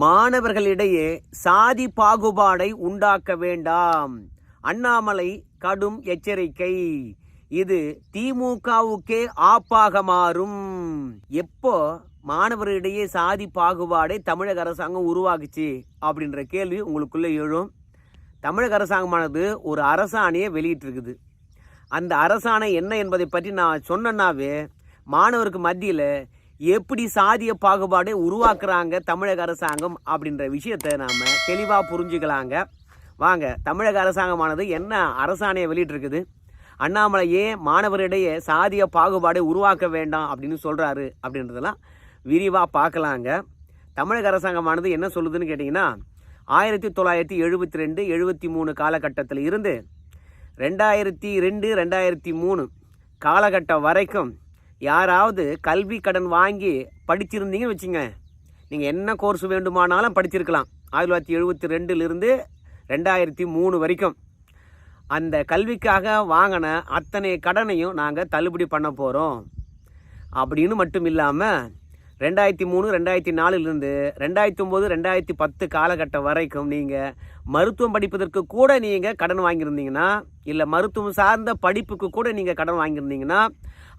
மாணவர்களிடையே சாதி பாகுபாடை உண்டாக்க வேண்டாம். அண்ணாமலை கடும் எச்சரிக்கை. இது திமுகவுக்கே ஆப்பாக மாறும். எப்போ மாணவர்களிடையே சாதி பாகுபாடை தமிழக அரசாங்கம் உருவாக்குச்சு அப்படின்ற கேள்வி உங்களுக்குள்ளே எழும். தமிழக அரசாங்கமானது ஒரு அரசாணையை வெளியிட்டிருக்குது. அந்த அரசாணை என்ன என்பதை பற்றி நான் சொன்னேன்னாவே மாணவருக்கு மத்தியில் எப்படி சாதிய பாகுபாடை உருவாக்குறாங்க தமிழக அரசாங்கம் அப்படின்ற விஷயத்தை நாம் தெளிவாக புரிஞ்சுக்கலாங்க. வாங்க தமிழக அரசாங்கமானது என்ன அரசாணையை வெளியிட்டிருக்குது? அண்ணாமலையே மாணவரிடையே சாதிய பாகுபாடை உருவாக்க வேண்டாம் அப்படின்னு சொல்கிறாரு அப்படின்றதெல்லாம் விரிவாக பார்க்கலாங்க. தமிழக அரசாங்கமானது என்ன சொல்லுதுன்னு கேட்டிங்கன்னா ஆயிரத்தி தொள்ளாயிரத்தி எழுபத்தி ரெண்டு எழுபத்தி மூணு காலகட்டத்தில் இருந்து ரெண்டாயிரத்தி ரெண்டு ரெண்டாயிரத்தி மூணு காலகட்டம் வரைக்கும் யாராவது கல்வி கடன் வாங்கி படிச்சிருந்தீங்கன்னு வச்சுங்க நீங்கள் என்ன கோர்ஸ் வேண்டுமானாலும் படிச்சிருக்கலாம். ஆயிரத்தி தொள்ளாயிரத்தி எழுபத்தி ரெண்டுலேருந்து ரெண்டாயிரத்தி மூணு வரைக்கும். அந்த கல்விக்காக வாங்கின அத்தனை கடனையும் நாங்கள் தள்ளுபடி பண்ண போகிறோம் அப்படின்னு மட்டும் இல்லாமல் ரெண்டாயிரத்தி மூணு ரெண்டாயிரத்தி நாலுலேருந்து ரெண்டாயிரத்தி ஒம்பது ரெண்டாயிரத்தி பத்து காலகட்டம் வரைக்கும் நீங்கள் மருத்துவம் படிப்பதற்கு கூட நீங்கள் கடன் வாங்கியிருந்தீங்கன்னா இல்லை மருத்துவம் சார்ந்த படிப்புக்கு கூட நீங்கள் கடன் வாங்கியிருந்தீங்கன்னா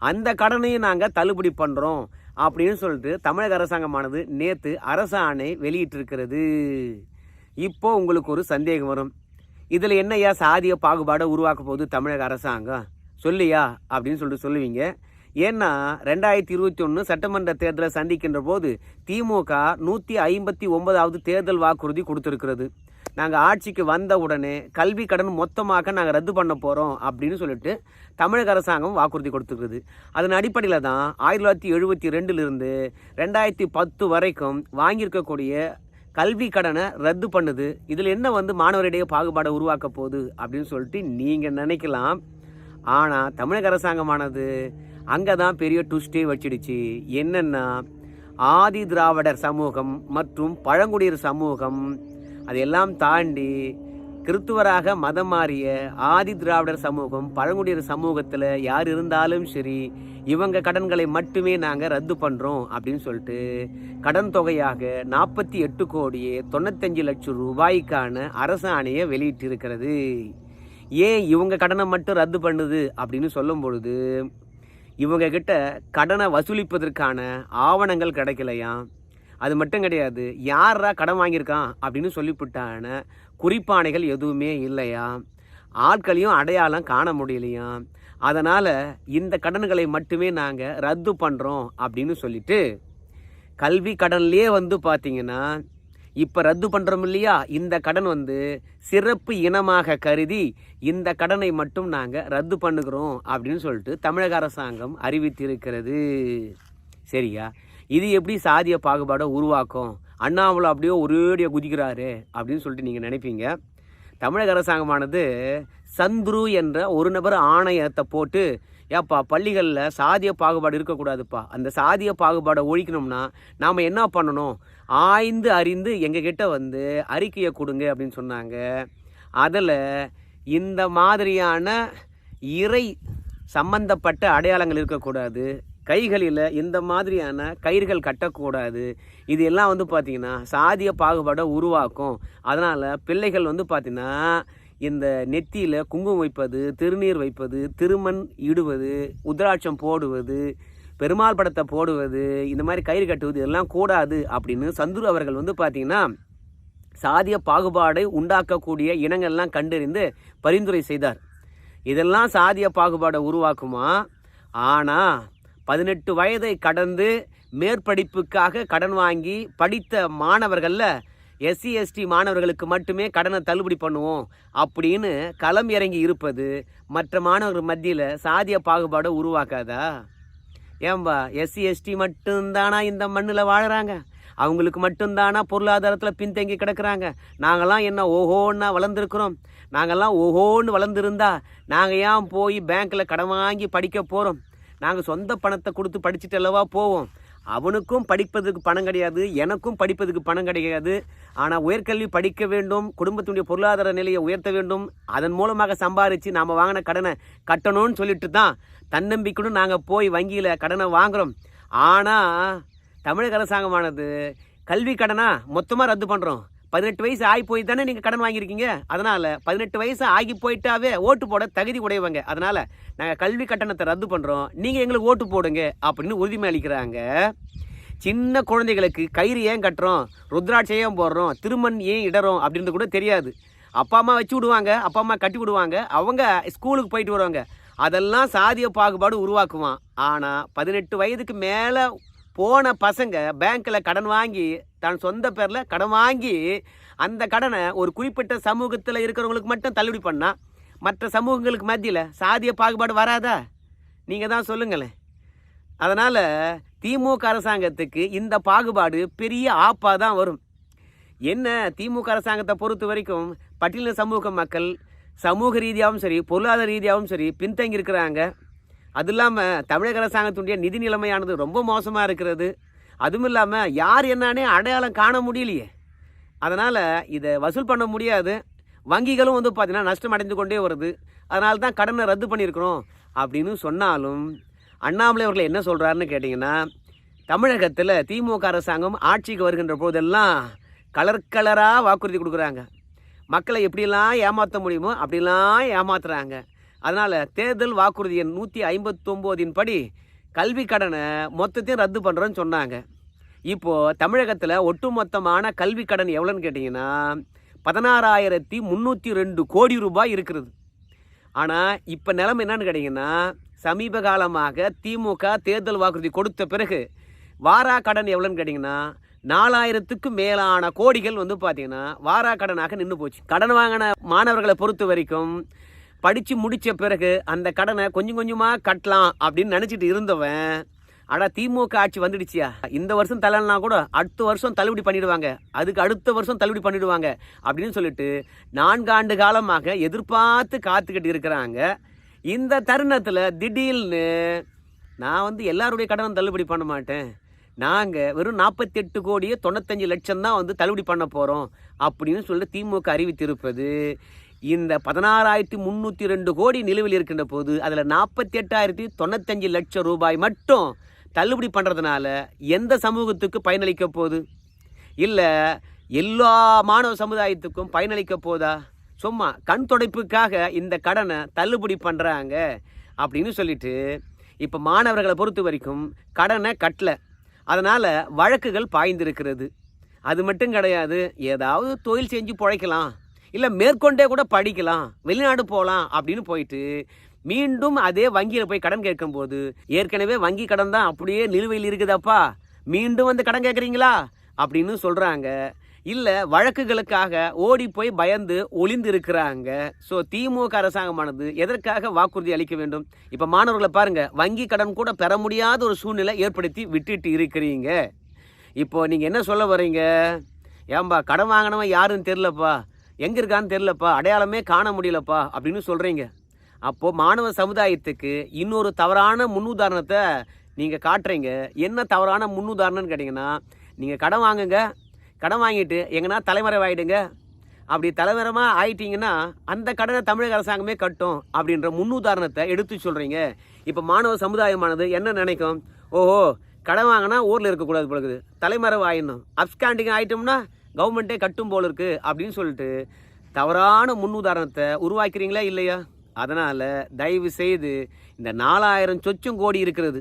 அந்த கடனையும் நாங்கள் தள்ளுபடி பண்ணுறோம் அப்படின்னு சொல்லிட்டு தமிழக அரசாங்கமானது நேற்று அரசாணை வெளியிட்டிருக்கிறது. இப்போ உங்களுக்கு ஒரு சந்தேகம் வரும். இதில் என்னையா சாதிய பாகுபாடை உருவாக்க போகுது தமிழக அரசாங்கம்? சொல்லியா அப்படின்னு சொல்லிட்டு சொல்லுவீங்க. ஏன்னா ரெண்டாயிரத்தி இருபத்தி ஒன்று சட்டமன்ற தேர்தலை சந்திக்கின்ற போது திமுக நூற்றி ஐம்பத்தி ஒன்பதாவது தேர்தல் வாக்குறுதி கொடுத்துருக்கிறது. நாங்கள் ஆட்சிக்கு வந்த உடனே கல்வி கடன் மொத்தமாக நாங்கள் ரத்து பண்ண போகிறோம் அப்படின்னு சொல்லிட்டு தமிழக அரசாங்கம் வாக்குறுதி கொடுத்துருக்குது. அதன் அடிப்படையில் தான் ஆயிரத்தி தொள்ளாயிரத்தி எழுபத்தி ரெண்டுலேருந்து ரெண்டாயிரத்தி பத்து வரைக்கும் வாங்கியிருக்கக்கூடிய கல்வி கடனை ரத்து பண்ணுது. இதில் என்ன வந்து மாணவரிடையே பாகுபாடை உருவாக்க போகுது அப்படின்னு சொல்லிட்டு நீங்கள் நினைக்கலாம். ஆனால் தமிழக அரசாங்கமானது அங்கே தான் பெரிய ட்விஸ்டே வச்சிடுச்சு. என்னென்னா ஆதி திராவிடர் சமூகம் மற்றும் பழங்குடியர் சமூகம் அதையெல்லாம் தாண்டி கிறித்துவராக மதம் மாறிய ஆதி திராவிடர் சமூகம் பழங்குடியர் சமூகத்தில் யார் இருந்தாலும் சரி இவங்க கடன்களை மட்டுமே நாங்கள் ரத்து பண்ணுறோம் அப்படின்னு சொல்லிட்டு கடன் தொகையாக நாற்பத்தி எட்டு கோடியே தொண்ணூத்தஞ்சு லட்சம் ரூபாய்க்கான அரசாணையை வெளியிட்டிருக்கிறது. ஏன் இவங்க கடனை மட்டும் ரத்து பண்ணுது அப்படின்னு சொல்லும் பொழுது இவங்க கிட்ட கடனை வசூலிப்பதற்கான ஆவணங்கள் கிடைக்கலையாம் அது மட்டும் கிடையாது யாரா கடன் வாங்கியிருக்கான் அப்படின்னு சொல்லிவிட்டான குறிப்பானைகள் எதுவுமே இல்லையா? ஆட்களையும் அடையாளம் காண முடியலையாம் அதனால் இந்த கடன்களை மட்டுமே நாங்கள் ரத்து பண்ணுறோம் அப்படின்னு சொல்லிட்டு கல்வி கடன்லேயே வந்து பார்த்தீங்கன்னா இப்போ ரத்து பண்ணுறோம் இல்லையா? இந்த கடன் வந்து சிறப்பு இனமாக கருதி இந்த கடனை மட்டும் நாங்கள் ரத்து பண்ணுகிறோம் அப்படின்னு சொல்லிட்டு தமிழக அரசாங்கம் அறிவித்திருக்கிறது. சரியா? இது எப்படி சாதிய பாகுபாடை உருவாக்கும்? அண்ணாமலை அப்படியே ஒரேடியாக குதிக்கிறாரு அப்படின்னு சொல்லிட்டு நீங்கள் நினைப்பீங்க. தமிழக அரசாங்கமானது சந்துரு என்ற ஒரு நபர் ஆணையத்தை போட்டு ஏப்பா பள்ளிகளில் சாதிய பாகுபாடு இருக்கக்கூடாதுப்பா. அந்த சாதிய பாகுபாடை ஒழிக்கணும்னா நாம் என்ன பண்ணணும்? ஆய்ந்து அறிந்து எங்ககிட்ட வந்து அறிக்கையை கொடுங்க அப்படின்னு சொன்னாங்க. அதில் இந்த மாதிரியான இறை சம்பந்தப்பட்ட அடையாளங்கள் இருக்கக்கூடாது. கைகளில் இந்த மாதிரியான கயிர்கள் கட்டக்கூடாது. இது எல்லாம் வந்து பார்த்திங்கன்னா சாதிய பாகுபாடை உருவாக்கும். அதனால் பிள்ளைகள் வந்து பார்த்திங்கன்னா இந்த நெத்தியில் குங்குமம் வைப்பது திருநீர் வைப்பது திருமண் இடுவது உத்ராட்சம் போடுவது பெருமாள் படத்தை போடுவது இந்த மாதிரி கயிறு கட்டுவது இதெல்லாம் கூடாது அப்படின்னு சந்துரு அவர்கள் வந்து பார்த்திங்கன்னா சாதிய பாகுபாடை உண்டாக்கக்கூடிய இனங்கள்லாம் கண்டறிந்து பரிந்துரை செய்தார். இதெல்லாம் சாதிய பாகுபாடை உருவாக்குமா? ஆனால் பதினெட்டு வயதை கடந்து மேற்படிப்புக்காக கடன் வாங்கி படித்த மாணவர்களில் எஸ்சி எஸ்டி மாணவர்களுக்கு மட்டுமே கடனை தள்ளுபடி பண்ணுவோம் அப்படின்னு களம் இறங்கி இருப்பது மற்ற மாணவர்கள் மத்தியில் சாதிய பாகுபாடை உருவாக்காதா? ஏம்பா எஸ்சி எஸ்டி மட்டும்தானா இந்த மண்ணில் வாழ்கிறாங்க அவங்களுக்கு மட்டும்தானா பொருளாதாரத்தில் பின்தங்கி கிடக்குறாங்க? நாங்கள்லாம் என்ன ஓஹோன்னா வளர்ந்துருக்குறோம்? நாங்கள்லாம் ஓஹோன்னு வளர்ந்துருந்தா நாங்கள் ஏன் போய் பேங்க்கில் கடன் வாங்கி படிக்க போகிறோம் நாங்கள் சொந்த பணத்தை கொடுத்து படிச்சுட்டு அல்லவா போவோம்? அவனுக்கும் படிப்பதுக்கு பணம் கிடையாது எனக்கும் படிப்பதுக்கு பணம் கிடையாது. ஆனால் உயர்கல்வி படிக்க வேண்டும் குடும்பத்தினுடைய பொருளாதார நிலையை உயர்த்த வேண்டும். அதன் மூலமாக சம்பாரித்து நாம் வாங்கின கடனை கட்டணும்னு சொல்லிட்டு தான் தன்னம்பிக்கைன்னு நாங்கள் போய் வங்கியில் கடனை வாங்குகிறோம் ஆனால் தமிழக அரசாங்கமானது கல்வி கடனா மொத்தமாக ரத்து பண்ணுறோம் பதினெட்டு வயசு ஆகி போய் தானே நீங்கள் கடன் வாங்கியிருக்கீங்க? அதனால் பதினெட்டு வயசு ஆகி போயிட்டாவே ஓட்டு போட தகுதி உடையவங்க. அதனால் நாங்கள் கல்வி கட்டணத்தை ரத்து பண்ணுறோம் நீங்கள் எங்களுக்கு ஓட்டு போடுங்க அப்படின்னு உறுதிமை அளிக்கிறாங்க. சின்ன குழந்தைகளுக்கு கயிறு ஏன் கட்டுறோம்? ருத்ராட்சையும் ஏன் போடுறோம்? திருமண் ஏன் இடறோம்? அப்படின்றது கூட தெரியாது. அப்பா அம்மா வச்சு விடுவாங்க. அப்பா அம்மா கட்டி விடுவாங்க. அவங்க ஸ்கூலுக்கு போயிட்டு வருவாங்க. அதெல்லாம் சாதிய பாகுபாடு உருவாக்குவான். ஆனால் பதினெட்டு வயதுக்கு மேலே போன பசங்க பேங்க்கில் கடன் வாங்கி தன் சொந்த பேரில் கடன் வாங்கி அந்த கடனை ஒரு குறிப்பிட்ட சமூகத்தில் இருக்கிறவங்களுக்கு மட்டும் தள்ளுபடி பண்ணால் மற்ற சமூகங்களுக்கு மத்தியில் சாதிய பாகுபாடு வராதா? நீங்கள் தான் சொல்லுங்களேன். அதனால் திமுக அரசாங்கத்துக்கு இந்த பாகுபாடு பெரிய ஆப்பாக தான் வரும். என்ன திமுக அரசாங்கத்தை பொறுத்த வரைக்கும் பட்டியலின சமூக மக்கள் சமூக ரீதியாகவும் சரி பொருளாதார ரீதியாகவும் சரி பின்தங்கி இருக்கிறாங்க. அது இல்லாமல் தமிழக அரசாங்கத்துடைய நிதி நிலைமையானது ரொம்ப மோசமாக இருக்கிறது. அதுவும் இல்லாமல் யார் என்னானே அடையாளம் காண முடியலையே. அதனால் இதை வசூல் பண்ண முடியாது. வங்கிகளும் வந்து பார்த்திங்கன்னா நஷ்டம் அடைந்து கொண்டே வருது. அதனால தான் கடனை ரத்து பண்ணியிருக்கிறோம் அப்படின்னு சொன்னாலும் அண்ணாமலை அவர்கள் என்ன சொல்கிறாருன்னு கேட்டிங்கன்னா தமிழகத்தில் திமுக அரசாங்கம் ஆட்சிக்கு வருகின்ற போதெல்லாம் கலர் கலராக வாக்குறுதி கொடுக்குறாங்க. மக்களை எப்படிலாம் ஏமாற்ற முடியுமோ அப்படிலாம் ஏமாத்துறாங்க. அதனால் தேர்தல் வாக்குறுதி எண் நூற்றி ஐம்பத்தொம்போதின் படி கல்வி கடனை மொத்தத்தையும் ரத்து பண்ணுறோன்னு சொன்னாங்க. இப்போது தமிழகத்தில் ஒட்டுமொத்தமான கல்வி கடன் எவ்வளோன்னு கேட்டிங்கன்னா பதினாறாயிரத்தி முந்நூற்றி ரெண்டு கோடி ரூபாய் இருக்கிறது. ஆனால் இப்போ நிலைமை என்னன்னு கேட்டிங்கன்னா சமீப காலமாக திமுக தேர்தல் வாக்குறுதி கொடுத்த பிறகு வாரா கடன் எவ்வளோன்னு கேட்டிங்கன்னா நாலாயிரத்துக்கு மேலான கோடிகள் வந்து பார்த்திங்கன்னா வாரா கடனாக நின்று போச்சு. கடன் வாங்கின மாணவர்களை பொறுத்த வரைக்கும் படித்து முடித்த பிறகு அந்த கடனை கொஞ்சம் கொஞ்சமாக கட்டலாம் அப்படின்னு நினச்சிட்டு இருந்தவன் அடா திமுக ஆட்சி வந்துடுச்சியா? இந்த வருஷம் தள்ளனா கூட அடுத்த வருஷம் தள்ளுபடி பண்ணிடுவாங்க. அதுக்கு அடுத்த வருஷம் தள்ளுபடி பண்ணிடுவாங்க அப்படின்னு சொல்லிட்டு நான்காண்டு காலமாக எதிர்பார்த்து காத்துக்கிட்டு இருக்கிறாங்க. இந்த தருணத்தில் திடீர்னு நான் வந்து எல்லாருடைய கடனும் தள்ளுபடி பண்ண மாட்டேன். நாங்கள் வெறும் நாற்பத்தெட்டு கோடியே தொண்ணூத்தஞ்சு லட்சம் தான் வந்து தள்ளுபடி பண்ண போகிறோம் அப்படின்னு சொல்லிட்டு திமுக அறிவித்திருப்பது. இந்த பதினாறாயிரத்தி முந்நூற்றி ரெண்டு கோடி நிலுவையில் இருக்கின்ற போது அதில் நாற்பத்தி எட்டாயிரத்தி தொண்ணூத்தஞ்சு லட்சம் ரூபாய் மட்டும் தள்ளுபடி பண்ணுறதுனால எந்த சமூகத்துக்கு பயனளிக்க போகுது? இல்லை எல்லா மாணவ சமுதாயத்துக்கும் பயனளிக்க போதா? சும்மா கண் துடைப்புக்காக இந்த கடனை தள்ளுபடி பண்ணுறாங்க அப்படின்னு சொல்லிட்டு இப்போ மாணவர்களை பொறுத்த வரைக்கும் கடனை கட்டலை. அதனால் வழக்குகள் பாய்ந்திருக்கிறது. அது மட்டும் கிடையாது ஏதாவது தொழில் செஞ்சு பிழைக்கலாம். இல்லை மேற்கொண்டே கூட படிக்கலாம் வெளிநாடு போகலாம் அப்படின்னு போயிட்டு மீண்டும் அதே வங்கியில் போய் கடன் கேட்கும்போது ஏற்கனவே வங்கி கடன் தான் அப்படியே நிலுவையில் இருக்குதாப்பா மீண்டும் வந்து கடன் கேட்குறீங்களா? அப்படின்னு சொல்கிறாங்க இல்லை வழக்குகளுக்காக ஓடி போய் பயந்து ஒளிந்து இருக்கிறாங்க ஸோ திமுக அரசாங்கமானது எதற்காக வாக்குறுதி அளிக்க வேண்டும்? இப்போ மாணவர்களை பாருங்கள் வங்கி கடன் கூட பெற முடியாத ஒரு சூழ்நிலை ஏற்படுத்தி விட்டுட்டு இருக்கிறீங்க. இப்போ நீங்கள் என்ன சொல்ல வர்றீங்க? ஏன்பா கடன் வாங்கினவன் யாருன்னு தெரிலப்பா எங்கே இருக்கான்னு தெரிலப்பா அடையாளமே காண முடியலப்பா அப்படின்னு சொல்கிறீங்க அப்போது மாணவ சமுதாயத்துக்கு இன்னொரு தவறான முன்னுதாரணத்தை நீங்கள் காட்டுறீங்க. என்ன தவறான முன்னுதாரணம்னு கேட்டிங்கன்னா நீங்கள் கடன் வாங்குங்க. கடன் வாங்கிட்டு எங்கன்னா தலைமறைவாயிடுங்க. அப்படி தலைமறைமாக ஆயிட்டீங்கன்னா அந்த கடனை தமிழக அரசாங்கமே கட்டும் அப்படின்ற முன்னுதாரணத்தை எடுத்து சொல்கிறீங்க இப்போ மாணவ சமுதாயமானது என்ன நினைக்கும்? ஓஹோ கடன் வாங்கினா ஊரில் இருக்கக்கூடாது போல இருக்குது தலைமறைவு ஆயிடணும். அப்ஸ்காண்டிங் ஆகிட்டோம்னா கவர்மெண்ட்டே கட்டும் போல் இருக்கு அப்படின்னு சொல்லிட்டு தவறான முன்னுதாரணத்தை உருவாக்கிறீங்களா இல்லையா? அதனால் தயவு செய்து இந்த நாலாயிரம் சொச்சும் கோடி இருக்கிறது.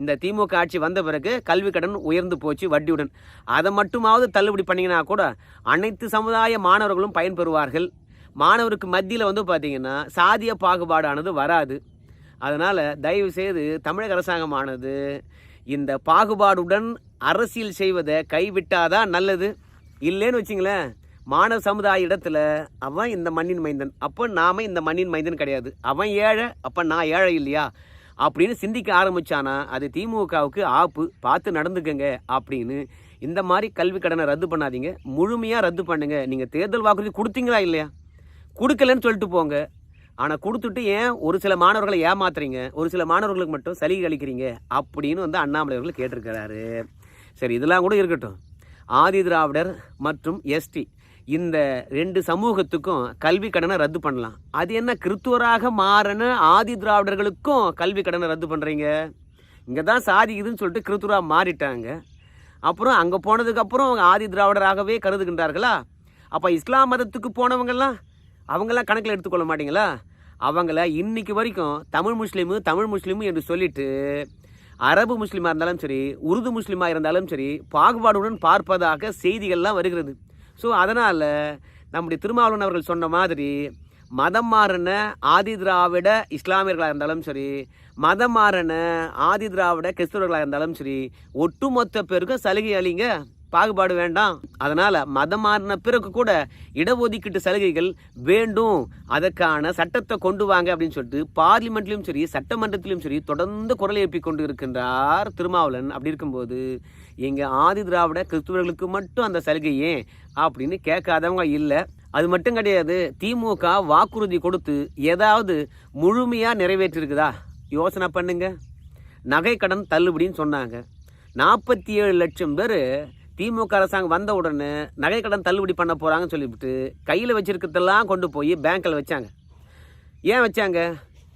இந்த திமுக ஆட்சி வந்த பிறகு கல்வி கடன் உயர்ந்து போச்சு வட்டியுடன். அதை மட்டுமாவது தள்ளுபடி பண்ணிங்கன்னா கூட அனைத்து சமுதாய மாணவர்களும் பயன்பெறுவார்கள் மாணவருக்கு மத்தியில் வந்து பார்த்திங்கன்னா சாதிய பாகுபாடானது வராது. அதனால் தயவு செய்து தமிழக அரசாங்கமானது இந்த பாகுபாடுடன் அரசியல் செய்வதை கைவிட்டாதான் நல்லது. இல்லைன்னு வச்சிங்களேன் மாணவ சமுதாய இடத்துல அவன் இந்த மண்ணின் மைந்தன் அப்போ நாம இந்த மண்ணின் மைந்தன் கிடையாது. அவன் ஏழை அப்போ நான் ஏழை இல்லையா? அப்படின்னு சிந்திக்க ஆரம்பிச்சானா அது திமுகவுக்கு ஆப்பு பார்த்து நடந்துக்கங்க அப்படின்னு இந்த மாதிரி கல்வி கடனை ரத்து பண்ணாதீங்க. முழுமையாக ரத்து பண்ணுங்கள் நீங்கள் தேர்தல் வாக்குறுதி கொடுத்தீங்களா இல்லையா? கொடுக்கலன்னு சொல்லிட்டு போங்க. ஆனால் கொடுத்துட்டு ஏன் ஒரு சில மாணவர்களை ஏமாத்துறீங்க? ஒரு சில மாணவர்களுக்கு மட்டும் சலுகை அளிக்கிறீங்க? அப்படின்னு வந்து அண்ணாமலை அவர்கள் கேட்டிருக்கிறாரு. சரி இதெல்லாம் கூட இருக்கட்டும். ஆதி திராவிடர் மற்றும் எஸ்டி இந்த ரெண்டு சமூகத்துக்கும் கல்வி கடனை ரத்து பண்ணலாம். அது என்ன கிறித்துவராக மாறின ஆதி திராவிடர்களுக்கும் கல்வி கடனை ரத்து பண்ணுறீங்க இங்கே தான் சாதிக்குதுன்னு சொல்லிட்டு கிறித்துவராக மாறிட்டாங்க. அப்புறம் அங்கே போனதுக்கப்புறம் அவங்க ஆதி திராவிடராகவே கருதுகின்றார்களா? அப்போ இஸ்லாம் மதத்துக்கு போனவங்கெல்லாம் அவங்கெல்லாம் கணக்கில் எடுத்துக்கொள்ள மாட்டீங்களா? அவங்கள இன்றைக்கி வரைக்கும் தமிழ் முஸ்லீமு தமிழ் முஸ்லீமு என்று சொல்லிட்டு அரபு முஸ்லீமாக இருந்தாலும் சரி உருது முஸ்லீமாக இருந்தாலும் சரி பாகுபாடுடன் பார்ப்பதாக செய்திகள்லாம் வருகிறது. ஸோ அதனால் நம்முடைய திருமாவளவன் அவர்கள் சொன்ன மாதிரி மதம் மாறின ஆதி திராவிட இஸ்லாமியர்களாக இருந்தாலும் சரி மதம் மாறின ஆதி திராவிட கிறிஸ்தவர்களாக இருந்தாலும் சரி ஒட்டுமொத்த பேருக்கும் சலுகை அளிங்க. பாகுபாடு வேண்டாம். அதனால் மதம் மாறின பிறகு கூட இடஒதுக்கீட்டு சலுகைகள் வேண்டும். அதற்கான சட்டத்தை கொண்டு வாங்க அப்படின்னு சொல்லிட்டு பார்லிமெண்ட்லையும் சரி சட்டமன்றத்திலையும் சரி தொடர்ந்து குரல் எழுப்பி கொண்டு இருக்கின்றார் திருமாவளன் அப்படி இருக்கும்போது எங்கள் ஆதி திராவிட கிறிஸ்துவர்களுக்கு மட்டும் அந்த சலுகையே அப்படின்னு கேட்காதவங்க இல்லை. அது மட்டும் கிடையாது திமுக வாக்குறுதி கொடுத்து ஏதாவது முழுமையாக நிறைவேற்றிருக்குதா? யோசனை பண்ணுங்க. நகை கடன் தள்ளுபடின்னு சொன்னாங்க. நாற்பத்தி ஏழு லட்சம் பேர் திமுக அரசாங்கம் வந்த உடனே நகை கடன் தள்ளுபடி பண்ண போகிறாங்கன்னு சொல்லிவிட்டு கையில் வச்சுருக்கிறதெல்லாம் கொண்டு போய் பேங்க்கில் வச்சாங்க. ஏன் வச்சாங்க?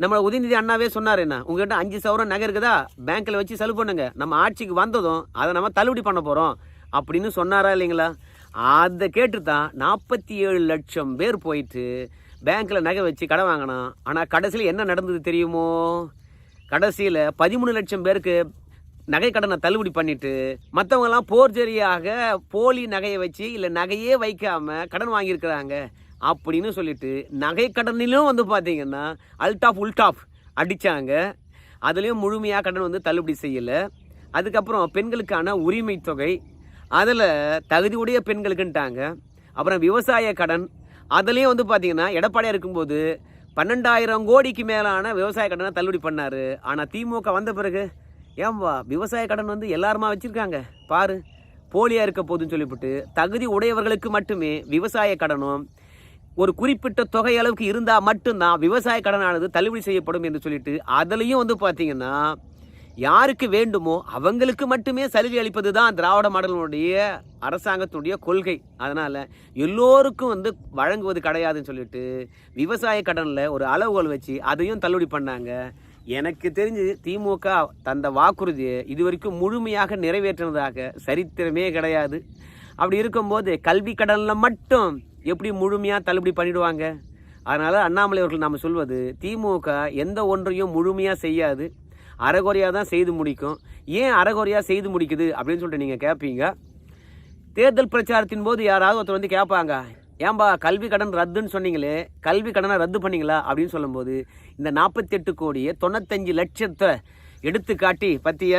நம்ம உதயநிதி அண்ணாவே சொன்னார் என்ன? உங்ககிட்ட அஞ்சு சவரம் நகை இருக்குதா? பேங்க்கில் வச்சு செலவு பண்ணுங்க. நம்ம ஆட்சிக்கு வந்ததும் அதை நம்ம தள்ளுபடி பண்ண போகிறோம் அப்படின்னு சொன்னாரா இல்லைங்களா? அதை கேட்டு தான் நாற்பத்தி ஏழு லட்சம் பேர் போயிட்டு பேங்க்கில் நகை வச்சு கடன் வாங்கினோம் ஆனால் கடைசியில் என்ன நடந்தது தெரியுமோ? கடைசியில் பதிமூணு லட்சம் பேருக்கு நகை கடனை தள்ளுபடி பண்ணிட்டு மற்றவங்கலாம் போர்ஜரியாக போலி நகையை வச்சு இல்லை நகையே வைக்காம கடன் வாங்கியிருக்கிறாங்க அப்படின்னு சொல்லிட்டு நகை கடனிலும் வந்து பார்த்தீங்கன்னா அல்டாப் உல்டாப் அடித்தாங்க அதுலேயும் முழுமையாக கடன் வந்து தள்ளுபடி செய்யலை. அதுக்கப்புறம் பெண்களுக்கான உரிமை தொகை. அதில் தகுதியுடைய பெண்களுக்குன்ட்டாங்க. அப்புறம் விவசாய கடன். அதுலேயும் வந்து பார்த்திங்கன்னா எடப்பாடியாக இருக்கும்போது பன்னெண்டாயிரம் கோடிக்கு மேலான விவசாய கடனை தள்ளுபடி பண்ணார். ஆனால் திமுக வந்த பிறகு ஏன்பா விவசாய கடன் வந்து எல்லாருமா வச்சுருக்காங்க? பாரு போலியாக இருக்க போதுன்னு சொல்லிவிட்டு தகுதி உடையவர்களுக்கு மட்டுமே விவசாய கடனும் ஒரு குறிப்பிட்ட தொகை அளவுக்கு இருந்தால் மட்டும்தான் விவசாய கடனானது தள்ளுபடி செய்யப்படும் என்று சொல்லிட்டு அதுலேயும் வந்து பார்த்தீங்கன்னா யாருக்கு வேண்டுமோ அவங்களுக்கு மட்டுமே சலுகை அளிப்பது தான் திராவிட மாடலினுடைய அரசாங்கத்துடைய கொள்கை. அதனால் எல்லோருக்கும் வந்து வழங்குவது கிடையாதுன்னு சொல்லிட்டு விவசாய கடனில் ஒரு அளவுகோல் வச்சு அதையும் தள்ளுபடி பண்ணாங்க. எனக்கு தெரிஞ்சு திமுக தந்த வாக்குறுதியை இது வரைக்கும் முழுமையாக நிறைவேற்றினதாக சரித்திரமே கிடையாது. அப்படி இருக்கும்போது கல்வி கடனில் மட்டும் எப்படி முழுமையாக தள்ளுபடி பண்ணிடுவாங்க? அதனால் அண்ணாமலை அவர்கள் நாம் சொல்வது திமுக எந்த ஒன்றையும் முழுமையாக செய்யாது. அறகுறையாக தான் செய்து முடிக்கும். ஏன் அறகுறையாக செய்து முடிக்குது அப்படின்னு சொல்லிட்டு நீங்கள் கேட்பீங்க தேர்தல் பிரச்சாரத்தின் போது யாராவது ஒருத்தர் வந்து கேட்பாங்க ஏன்பா கல்வி கடன் ரத்துன்னு சொன்னீங்களே? கல்வி கடனை ரத்து பண்ணீங்களா? அப்படின்னு சொல்லும்போது இந்த நாற்பத்தெட்டு கோடியை தொண்ணூத்தஞ்சு லட்சத்தை எடுத்து காட்டி பற்றிய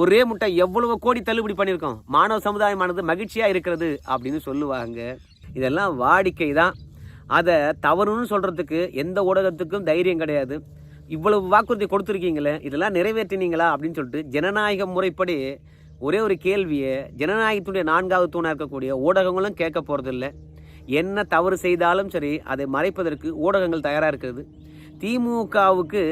ஒரே முட்டை எவ்வளவு கோடி தள்ளுபடி பண்ணியிருக்கோம். மாணவ சமுதாயமானது மகிழ்ச்சியாக இருக்கிறது அப்படின்னு சொல்லுவாங்க. இதெல்லாம் வாடிக்கை தான் அதை தவறுன்னு சொல்கிறதுக்கு எந்த ஊடகத்துக்கும் தைரியம் கிடையாது. இவ்வளவு வாக்குறுதி கொடுத்துருக்கீங்களே இதெல்லாம் நிறைவேற்றினீங்களா அப்படின்னு சொல்லிட்டு ஜனநாயக முறைப்படி ஒரே ஒரு கேள்வியை ஜனநாயகத்துடைய நான்காவது தூணாக இருக்கக்கூடிய ஊடகங்களும் கேட்க போகிறதில்ல என்ன தவறு செய்தாலும் சரி அதை மறைப்பதற்கு ஊடகங்கள் தயாராக இருக்கிறது. திமுகவுக்கு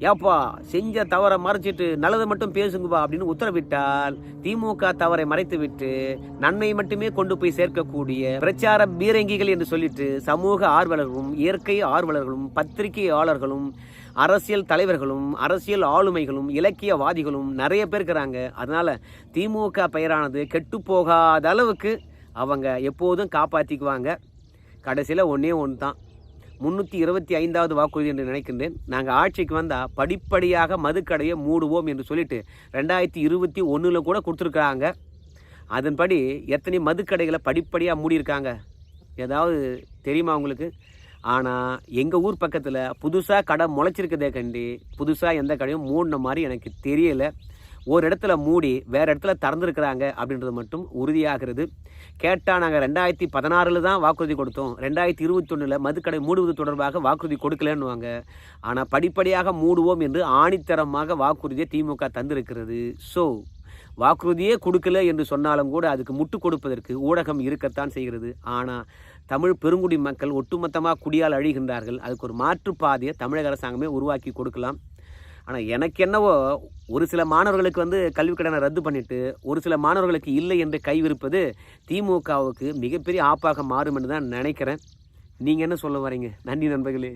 ஏப்பா செஞ்ச தவறை மறைச்சிட்டு நல்லதை மட்டும் பேசுங்கப்பா அப்படின்னு உத்தரவிட்டால் திமுக தவறை மறைத்து விட்டு நன்மை மட்டுமே கொண்டு போய் சேர்க்கக்கூடிய பிரச்சார பீரங்கிகள் என்று சொல்லிட்டு சமூக ஆர்வலர்களும் இயற்கை ஆர்வலர்களும் பத்திரிகையாளர்களும் அரசியல் தலைவர்களும் அரசியல் ஆளுமைகளும் இலக்கியவாதிகளும் நிறைய பேர் இருக்கிறாங்க. அதனால திமுக பெயரானது கெட்டு போகாத அளவுக்கு அவங்க எப்போதும் காப்பாற்றிக்குவாங்க கடைசியில் ஒன்றே ஒன்று தான் முந்நூற்றி இருபத்தி ஐந்தாவது வாக்குறுதி என்று நினைக்கின்றேன். நாங்கள் ஆட்சிக்கு வந்தால் படிப்படியாக மதுக்கடையை மூடுவோம் என்று சொல்லிட்டு ரெண்டாயிரத்தி இருபத்தி ஒன்றில் கூட கொடுத்துருக்குறாங்க. அதன்படி எத்தனை மதுக்கடைகளை படிப்படியாக மூடியிருக்காங்க? ஏதாவது தெரியுமா உங்களுக்கு? ஆனால் எங்கள் ஊர் பக்கத்தில் புதுசாக கடை முளைச்சிருக்கதே கண்டி புதுசாக எந்த கடையும் மூடின மாதிரி எனக்கு தெரியலை. ஒரு இடத்துல மூடி வேறு இடத்துல திறந்துருக்கிறாங்க அப்படின்றது மட்டும் உறுதியாகிறது. கேட்டால் நாங்கள் ரெண்டாயிரத்தி பதினாறில் தான் வாக்குறுதி கொடுத்தோம். ரெண்டாயிரத்தி இருபத்தொன்னில் மதுக்கடை மூடுவது தொடர்பாக வாக்குறுதி கொடுக்கலன்னுவாங்க. ஆனால் படிப்படியாக மூடுவோம் என்று ஆணித்தரமாக வாக்குறுதியை திமுக தந்திருக்கிறது. ஸோ வாக்குறுதியே கொடுக்கல என்று சொன்னாலும் கூட அதுக்கு முட்டு கொடுப்பதற்கு ஊடகம் இருக்கத்தான் செய்கிறது. ஆனால் தமிழ் பெருங்குடி மக்கள் ஒட்டுமொத்தமாக குடியால் அழிகின்றார்கள். அதுக்கு ஒரு மாற்றுப்பாதையை தமிழக அரசாங்கமே உருவாக்கி கொடுக்கலாம். ஆனால் எனக்கு என்னவோ ஒரு சில மாணவர்களுக்கு வந்து கல்விக் கடனை ரத்து பண்ணிட்டு ஒரு சில மாணவர்களுக்கு இல்லை என்று கைவிருப்பது திமுகவுக்கு மிகப்பெரிய ஆப்பாக மாறும் என்று தான் நினைக்கிறேன். நீங்கள் என்ன சொல்ல வரீங்க? நன்றி நண்பர்களே.